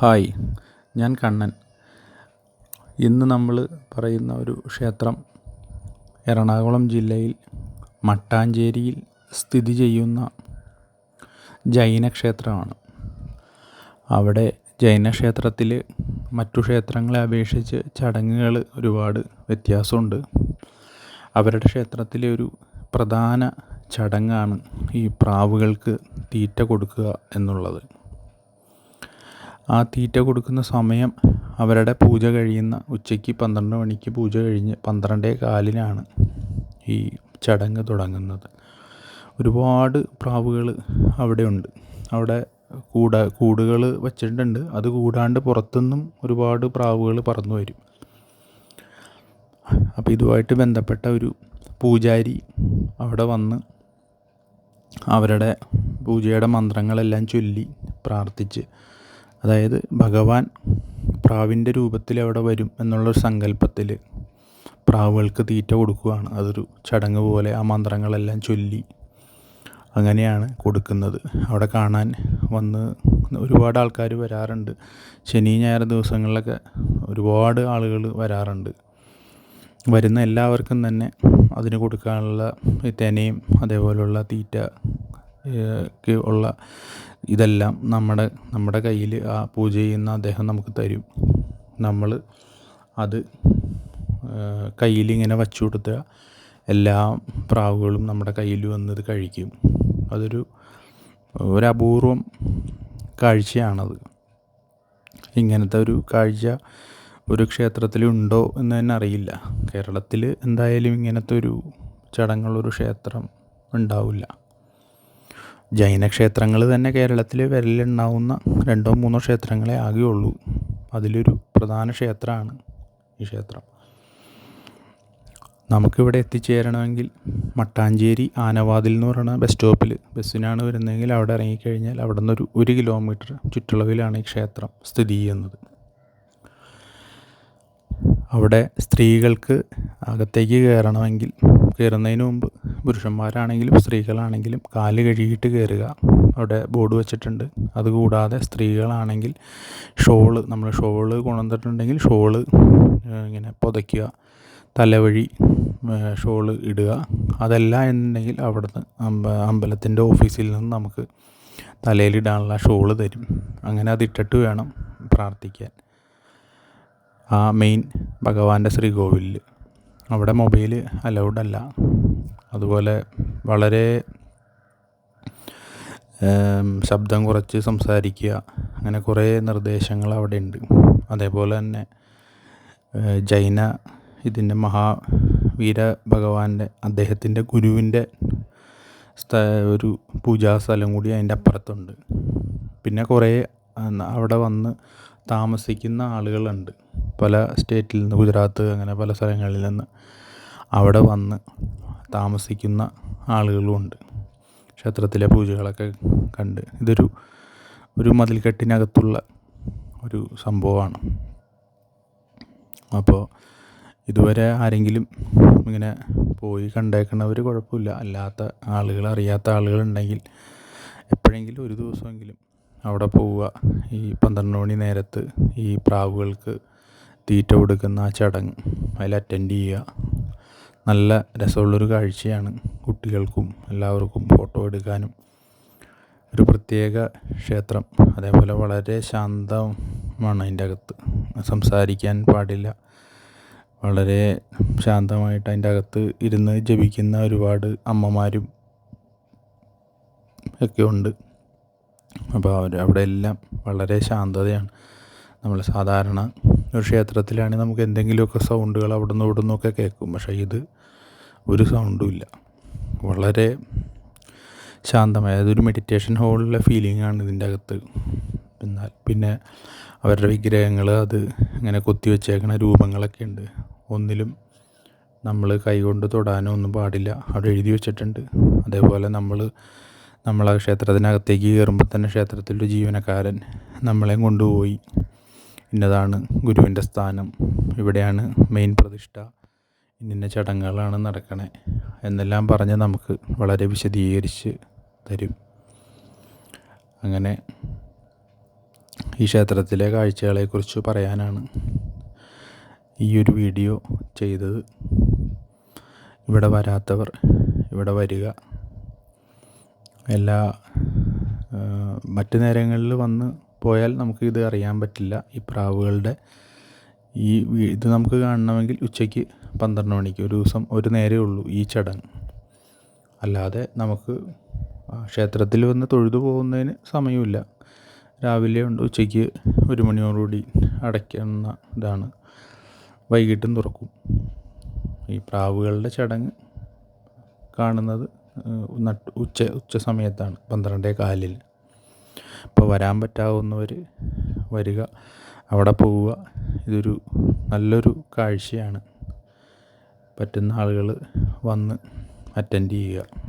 Hi ഞാൻ കണ്ണൻ. ഇന്ന് നമ്മൾ പറയുന്ന ഒരു ക്ഷേത്രം എറണാകുളം ജില്ലയിൽ മട്ടാഞ്ചേരിയിൽ സ്ഥിതി ചെയ്യുന്ന ജൈനക്ഷേത്രമാണ് അവിടെ ജൈനക്ഷേത്രത്തിൽ മറ്റു ക്ഷേത്രങ്ങളെ അപേക്ഷിച്ച് ചടങ്ങുകൾ ഒരുപാട് വ്യത്യാസമുണ്ട്. അവരുടെ ക്ഷേത്രത്തിലെ ഒരു പ്രധാന ചടങ്ങാണ് ഈ പ്രാവുകൾക്ക് തീറ്റ കൊടുക്കുക എന്നുള്ളത്. ആ തീറ്റ കൊടുക്കുന്ന സമയം അവരുടെ പൂജ കഴിയുന്ന ഉച്ചയ്ക്ക് പന്ത്രണ്ട് മണിക്ക് പൂജ കഴിഞ്ഞ് പന്ത്രണ്ടേ കാലിനാണ് ഈ ചടങ്ങ് തുടങ്ങുന്നത്. ഒരുപാട് പ്രാവുകൾ അവിടെയുണ്ട്. അവിടെ കൂട കൂടുകൾ വച്ചിട്ടുണ്ട്. അത് കൂടാണ്ട് പുറത്തുനിന്നും ഒരുപാട് പ്രാവുകൾ പറന്നു വരും. അപ്പോൾ ഇതുമായിട്ട് ബന്ധപ്പെട്ട ഒരു പൂജാരി അവിടെ വന്ന് അവരുടെ പൂജയുടെ മന്ത്രങ്ങളെല്ലാം ചൊല്ലി പ്രാർത്ഥിച്ച് അതായത് ഭഗവാൻ പ്രാവിന്റെ രൂപത്തിൽ അവിടെ വരും എന്നുള്ളൊരു സങ്കല്പത്തിൽ പ്രാവുകൾക്ക് തീറ്റ കൊടുക്കുകയാണ്. അതൊരു ചടങ്ങ് പോലെ ആ മന്ത്രങ്ങളെല്ലാം ചൊല്ലി അങ്ങനെയാണ് കൊടുക്കുന്നത്. അവിടെ കാണാൻ വന്ന് ഒരുപാട് ആൾക്കാർ വരാറുണ്ട്. ശനി ഞായർ ദിവസങ്ങളിലൊക്കെ ഒരുപാട് ആളുകൾ വരാറുണ്ട്. വരുന്ന എല്ലാവർക്കും തന്നെ അതിന് കൊടുക്കാനുള്ള തെനയും അതേപോലുള്ള തീറ്റ ഉള്ള ഇതെല്ലാം നമ്മുടെ നമ്മുടെ കയ്യിൽ ആ പൂജ ചെയ്യുന്ന അദ്ദേഹം നമുക്ക് തരും. നമ്മൾ അത് കയ്യിൽ ഇങ്ങനെ വച്ചു കൊടുത്താൽ എല്ലാ പ്രാവുകളും നമ്മുടെ കയ്യിൽ വന്നത് കഴിക്കും. അതൊരു ഒരപൂർവം കാഴ്ചയാണത്. ഇങ്ങനത്തെ ഒരു കാഴ്ച ഒരു ക്ഷേത്രത്തിലുണ്ടോ എന്ന് തന്നെ അറിയില്ല. കേരളത്തിൽ എന്തായാലും ഇങ്ങനത്തെ ഒരു ചടങ്ങുള്ളൊരു ക്ഷേത്രം ഉണ്ടാവില്ല. ജൈന ക്ഷേത്രങ്ങൾ തന്നെ കേരളത്തിൽ വിരലിലുണ്ടാവുന്ന രണ്ടോ മൂന്നോ ക്ഷേത്രങ്ങളെ ആകെയുള്ളൂ. അതിലൊരു പ്രധാന ക്ഷേത്രമാണ് ഈ ക്ഷേത്രം. നമുക്കിവിടെ എത്തിച്ചേരണമെങ്കിൽ മട്ടാഞ്ചേരി ആനവാതിൽ എന്ന് പറയുന്ന ബസ് സ്റ്റോപ്പിൽ ബസ്സിനാണ് വരുന്നതെങ്കിൽ അവിടെ ഇറങ്ങിക്കഴിഞ്ഞാൽ അവിടെ നിന്നൊരു ഒരു കിലോമീറ്റർ ചുറ്റളവിലാണ് ഈ ക്ഷേത്രം സ്ഥിതി ചെയ്യുന്നത്. അവിടെ സ്ത്രീകൾക്ക് അകത്തേക്ക് കയറണമെങ്കിൽ കയറുന്നതിന് മുമ്പ് പുരുഷന്മാരാണെങ്കിലും സ്ത്രീകളാണെങ്കിലും കാൽ കഴുകിയിട്ട് കയറുക. അവിടെ ബോർഡ് വെച്ചിട്ടുണ്ട്. അതുകൂടാതെ സ്ത്രീകളാണെങ്കിൽ ഷോൾ നമ്മൾ ഷോൾ കൊണ്ടുവന്നിട്ടുണ്ടെങ്കിൽ ഷോൾ ഇങ്ങനെ പുതയ്ക്കുക. തലവഴി ഷോൾ ഇടുക. അതല്ല എന്നുണ്ടെങ്കിൽ അവിടുന്ന് അമ്പ അമ്പലത്തിന്റെ ഓഫീസിൽ നിന്ന് നമുക്ക് തലയിലിടാനുള്ള ഷോൾ തരും. അങ്ങനെ അതിട്ടിട്ട് വേണം പ്രാർത്ഥിക്കാൻ. ആ മെയിൻ ഭഗവാന്റെ ശ്രീകോവിലിൽ അവിടെ മൊബൈൽ അലൗഡല്ല അതുപോലെ വളരെ ശബ്ദം കുറച്ച് സംസാരിക്കുക. അങ്ങനെ കുറേ നിർദ്ദേശങ്ങൾ അവിടെ ഉണ്ട് അതേപോലെ തന്നെ ജൈന ഇതിന്റെ മഹാവീര ഭഗവാന്റെ അദ്ദേഹത്തിന്റെ ഗുരുവിന്റെ സ്ഥ ഒരു പൂജാ സ്ഥലം കൂടി അതിന്റെ അപ്പുറത്തുണ്ട്. പിന്നെ കുറേ അവിടെ വന്ന് താമസിക്കുന്ന ആളുകളുണ്ട്. പല സ്റ്റേറ്റിൽ നിന്ന് ഗുജറാത്ത് അങ്ങനെ പല സ്ഥലങ്ങളിൽ നിന്ന് അവിടെ വന്ന് താമസിക്കുന്ന ആളുകളുമുണ്ട്. ക്ഷേത്രത്തിലെ പൂജകളൊക്കെ കണ്ട്. ഇതൊരു ഒരു മതിൽക്കെട്ടിനകത്തുള്ള ഒരു സംഭവമാണ്. അപ്പോൾ ഇതുവരെ ആരെങ്കിലും ഇങ്ങനെ പോയി കണ്ടേക്കണവർ കുഴപ്പമില്ല. അല്ലാത്ത ആളുകൾ അറിയാത്ത ആളുകളുണ്ടെങ്കിൽ എപ്പോഴെങ്കിലും ഒരു ദിവസമെങ്കിലും അവിടെ പോവുക. ഈ പന്ത്രണ്ട് മണി നേരത്ത് ഈ പ്രാവുകൾക്ക് തീറ്റ കൊടുക്കുന്ന ആ ചടങ്ങ് അതിൽ അറ്റൻഡ് ചെയ്യുക. നല്ല രസമുള്ളൊരു കാഴ്ചയാണ് കുട്ടികൾക്കും എല്ലാവർക്കും ഫോട്ടോ എടുക്കാനും. ഒരു പ്രത്യേക ക്ഷേത്രം അതേപോലെ വളരെ ശാന്തമാണ് അതിന്റെ അകത്ത് സംസാരിക്കാൻ പാടില്ല. വളരെ ശാന്തമായിട്ട് അതിന്റെ അകത്ത് ഇരുന്ന് ജപിക്കുന്ന ഒരുപാട് അമ്മമാരും ഒക്കെ ഉണ്ട്. അപ്പോൾ അവർ അവിടെ എല്ലാം വളരെ ശാന്തതയാണ്. നമ്മൾ സാധാരണ ഒരു ക്ഷേത്രത്തിലാണെങ്കിൽ നമുക്ക് എന്തെങ്കിലുമൊക്കെ സൗണ്ടുകൾ അവിടെ നിന്ന് ഇവിടെ നിന്നൊക്കെ കേൾക്കും. പക്ഷേ ഇത് ഒരു സൗണ്ടും ഇല്ല. വളരെ ശാന്തമായ അതൊരു മെഡിറ്റേഷൻ ഹോളിലെ ഫീലിംഗ് ആണ് ഇതിന്റെ അകത്ത്. എന്നാൽ പിന്നെ അവരുടെ വിഗ്രഹങ്ങൾ അത് ഇങ്ങനെ കൊത്തി വെച്ചേക്കണ രൂപങ്ങളൊക്കെ ഉണ്ട്. ഒന്നിലും നമ്മൾ കൈകൊണ്ട് തൊടാനോ ഒന്നും പാടില്ല. അവിടെ എഴുതി വെച്ചിട്ടുണ്ട്. അതേപോലെ നമ്മൾ നമ്മളെ ക്ഷേത്രത്തിനകത്തേക്ക് കയറുമ്പോൾ തന്നെ ക്ഷേത്രത്തിലൊരു ജീവനക്കാരൻ നമ്മളെയും കൊണ്ടുപോയി. ഇന്നതാണ് ഗുരുവിന്റെ സ്ഥാനം. ഇവിടെയാണ് മെയിൻ പ്രതിഷ്ഠ. ഇന്നിന്ന ചടങ്ങുകളാണ് നടക്കണേ. എന്നെല്ലാം പറഞ്ഞ് നമുക്ക് വളരെ വിശദീകരിച്ച് തരും. അങ്ങനെ ഈ ക്ഷേത്രത്തിലെ കാഴ്ചകളെക്കുറിച്ച് പറയാനാണ് ഈ ഒരു വീഡിയോ ചെയ്തത്. ഇവിടെ വരാത്തവർ ഇവിടെ വരിക. എല്ലാ മറ്റു നേരങ്ങളിൽ വന്ന് പോയാൽ നമുക്ക് ഇത് അറിയാൻ പറ്റില്ല. ഈ പ്രാവുകളുടെ ഈ ഇത് നമുക്ക് കാണണമെങ്കിൽ ഉച്ചയ്ക്ക് പന്ത്രണ്ട് മണിക്ക് ഒരു ദിവസം ഒരു നേരമേ ഉള്ളൂ ഈ ചടങ്ങ്. അല്ലാതെ നമുക്ക് ക്ഷേത്രത്തിൽ വന്ന് തൊഴുതു പോകുന്നതിന് സമയമില്ല. രാവിലെ ഉണ്ട് ഉച്ചയ്ക്ക് ഒരു മണിയോടുകൂടി അടയ്ക്കുന്ന ഇതാണ്. വൈകിട്ടും തുറക്കും. ഈ പ്രാവുകളുടെ ചടങ്ങ് കാണുന്നത് നട്ട് ഉച്ച ഉച്ച സമയത്താണ് പന്ത്രണ്ടേ കാലിൽ ഇപ്പോൾ വരാൻ പറ്റാവുന്നവർ വരിക അവിടെ പോവുക ഇതൊരു നല്ലൊരു കാഴ്ചയാണ്. പറ്റുന്ന ആളുകൾ വന്ന് അറ്റൻഡ് ചെയ്യുക.